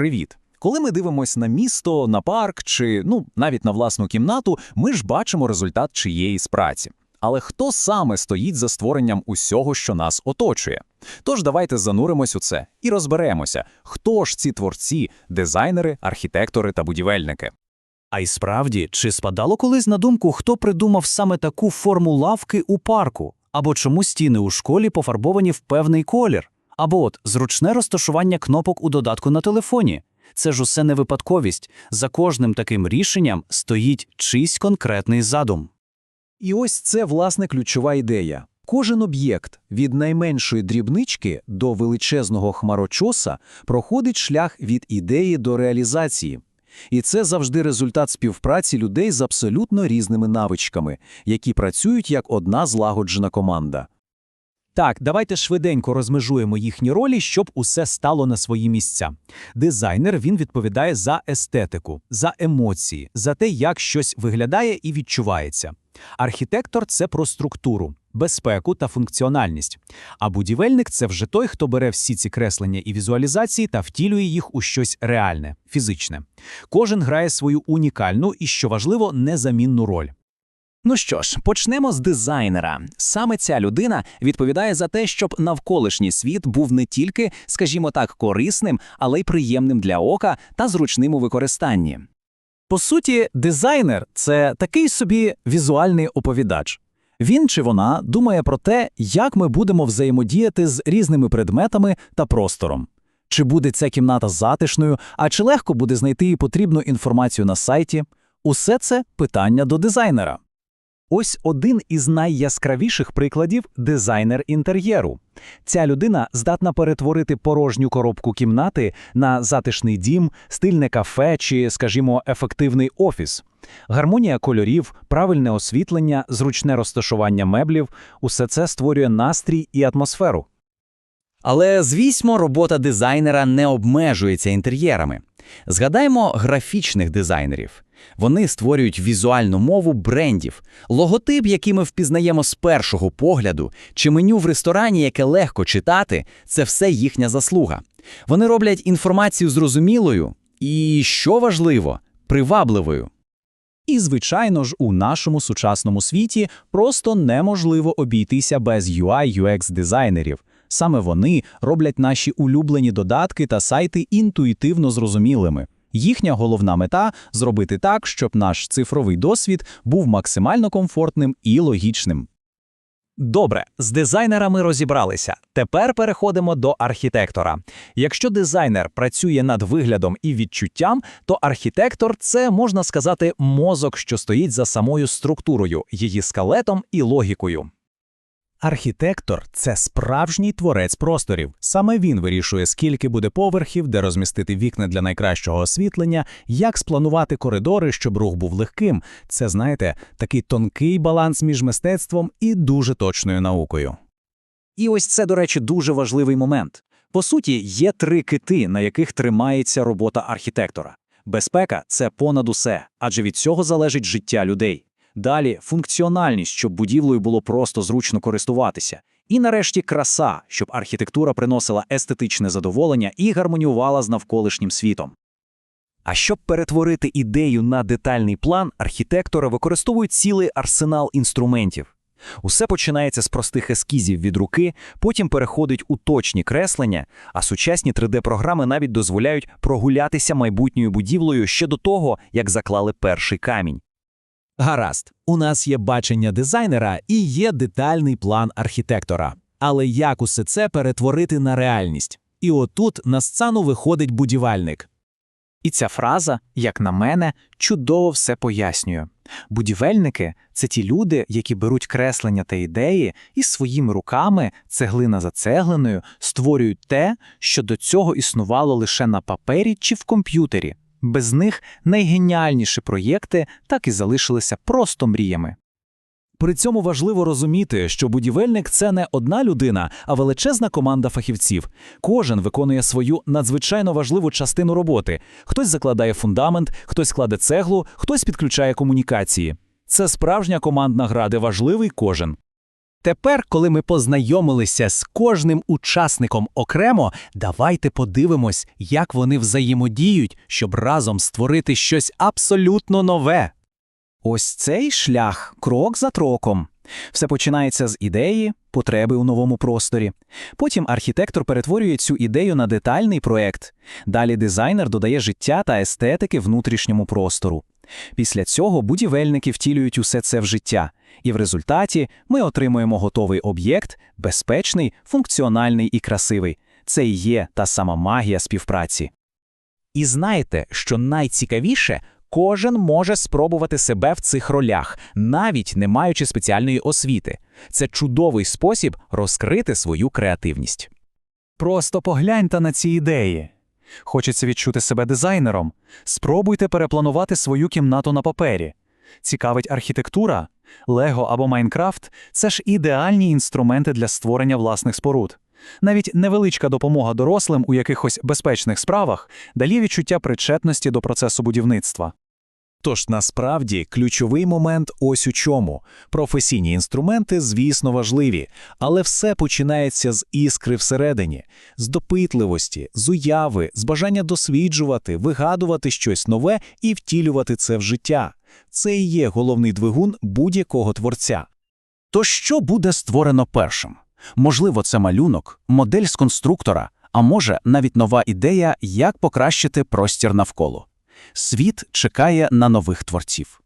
Привіт! Коли ми дивимося на місто, на парк чи ну навіть на власну кімнату, ми ж бачимо результат чиєїсь праці. Але хто саме стоїть за створенням усього, що нас оточує? Тож давайте зануримось у це і розберемося, хто ж ці творці, дизайнери, архітектори та будівельники. А й справді, чи спадало колись на думку, хто придумав саме таку форму лавки у парку? Або чому стіни у школі пофарбовані в певний колір? Або от зручне розташування кнопок у додатку на телефоні? Це ж усе не випадковість. За кожним таким рішенням стоїть чийсь конкретний задум. І ось це, власне, ключова ідея. Кожен об'єкт від найменшої дрібнички до величезного хмарочоса проходить шлях від ідеї до реалізації. І це завжди результат співпраці людей з абсолютно різними навичками, які працюють як одна злагоджена команда. Так, давайте швиденько розмежуємо їхні ролі, щоб усе стало на свої місця. Дизайнер він відповідає за естетику, за емоції, за те, як щось виглядає і відчувається. Архітектор це про структуру, безпеку та функціональність. А будівельник це вже той, хто бере всі ці креслення і візуалізації та втілює їх у щось реальне, фізичне. Кожен грає свою унікальну і, що важливо, незамінну роль. Ну що ж, почнемо з дизайнера. Саме ця людина відповідає за те, щоб навколишній світ був не тільки, скажімо так, корисним, але й приємним для ока та зручним у використанні. По суті, дизайнер це такий собі візуальний оповідач. Він чи вона думає про те, як ми будемо взаємодіяти з різними предметами та простором. Чи буде ця кімната затишною, а чи легко буде знайти їй потрібну інформацію на сайті? Усе це питання до дизайнера. Ось один із найяскравіших прикладів дизайнер інтер'єру. Ця людина здатна перетворити порожню коробку кімнати на затишний дім, стильне кафе чи, скажімо, ефективний офіс. Гармонія кольорів, правильне освітлення, зручне розташування меблів усе це створює настрій і атмосферу. Але, звісно, робота дизайнера не обмежується інтер'єрами. Згадаймо графічних дизайнерів. Вони створюють візуальну мову брендів, логотип, який ми впізнаємо з першого погляду, чи меню в ресторані, яке легко читати, це все їхня заслуга. Вони роблять інформацію зрозумілою і, що важливо, привабливою. І, звичайно ж, у нашому сучасному світі просто неможливо обійтися без UI-UX дизайнерів. Саме вони роблять наші улюблені додатки та сайти інтуїтивно зрозумілими. Їхня головна мета зробити так, щоб наш цифровий досвід був максимально комфортним і логічним. Добре, з дизайнерами розібралися. Тепер переходимо до архітектора. Якщо дизайнер працює над виглядом і відчуттям, то архітектор це можна сказати мозок, що стоїть за самою структурою, її скелетом і логікою. Архітектор це справжній творець просторів. Саме він вирішує, скільки буде поверхів, де розмістити вікна для найкращого освітлення, як спланувати коридори, щоб рух був легким. Це, знаєте, такий тонкий баланс між мистецтвом і дуже точною наукою. І ось це, до речі, дуже важливий момент. По суті, є три кити, на яких тримається робота архітектора. Безпека це понад усе, адже від цього залежить життя людей. Далі функціональність, щоб будівлею було просто зручно користуватися. І нарешті краса, щоб архітектура приносила естетичне задоволення і гармоніювала з навколишнім світом. А щоб перетворити ідею на детальний план, архітектори використовують цілий арсенал інструментів. Усе починається з простих ескізів від руки, потім переходить у точні креслення, а сучасні 3D-програми навіть дозволяють прогулятися майбутньою будівлею ще до того, як заклали перший камінь. Гаразд, у нас є бачення дизайнера і є детальний план архітектора. Але як усе це перетворити на реальність? І отут на сцену виходить будівельник. І ця фраза, як на мене, чудово все пояснює. Будівельники це ті люди, які беруть креслення та ідеї і своїми руками, цеглина за цеглиною, створюють те, що до цього існувало лише на папері чи в комп'ютері. Без них найгеніальніші проєкти так і залишилися просто мріями. При цьому важливо розуміти, що будівельник це не одна людина, а величезна команда фахівців. Кожен виконує свою надзвичайно важливу частину роботи. Хтось закладає фундамент, хтось кладе цеглу, хтось підключає комунікації. Це справжня командна гра, де важливий кожен. Тепер, коли ми познайомилися з кожним учасником окремо, давайте подивимось, як вони взаємодіють, щоб разом створити щось абсолютно нове. Ось цей шлях крок за кроком. Все починається з ідеї, потреби у новому просторі. Потім архітектор перетворює цю ідею на детальний проект. Далі дизайнер додає життя та естетики внутрішньому простору. Після цього будівельники втілюють усе це в життя, і в результаті ми отримуємо готовий об'єкт, безпечний, функціональний і красивий. Це і є та сама магія співпраці. І знаєте, що найцікавіше, кожен може спробувати себе в цих ролях, навіть не маючи спеціальної освіти. Це чудовий спосіб розкрити свою креативність. Просто погляньте на ці ідеї. Хочеться відчути себе дизайнером? Спробуйте перепланувати свою кімнату на папері. Цікавить архітектура? Лего або Майнкрафт це ж ідеальні інструменти для створення власних споруд. Навіть невеличка допомога дорослим у якихось безпечних справах дає відчуття причетності до процесу будівництва. Тож насправді ключовий момент ось у чому. Професійні інструменти, звісно, важливі, але все починається з іскри всередині, з допитливості, з уяви, з бажання досліджувати, вигадувати щось нове і втілювати це в життя. Це і є головний двигун будь-якого творця. То що буде створено першим? Можливо, це малюнок, модель з конструктора, а може, навіть нова ідея, як покращити простір навколо. Світ чекає на нових творців.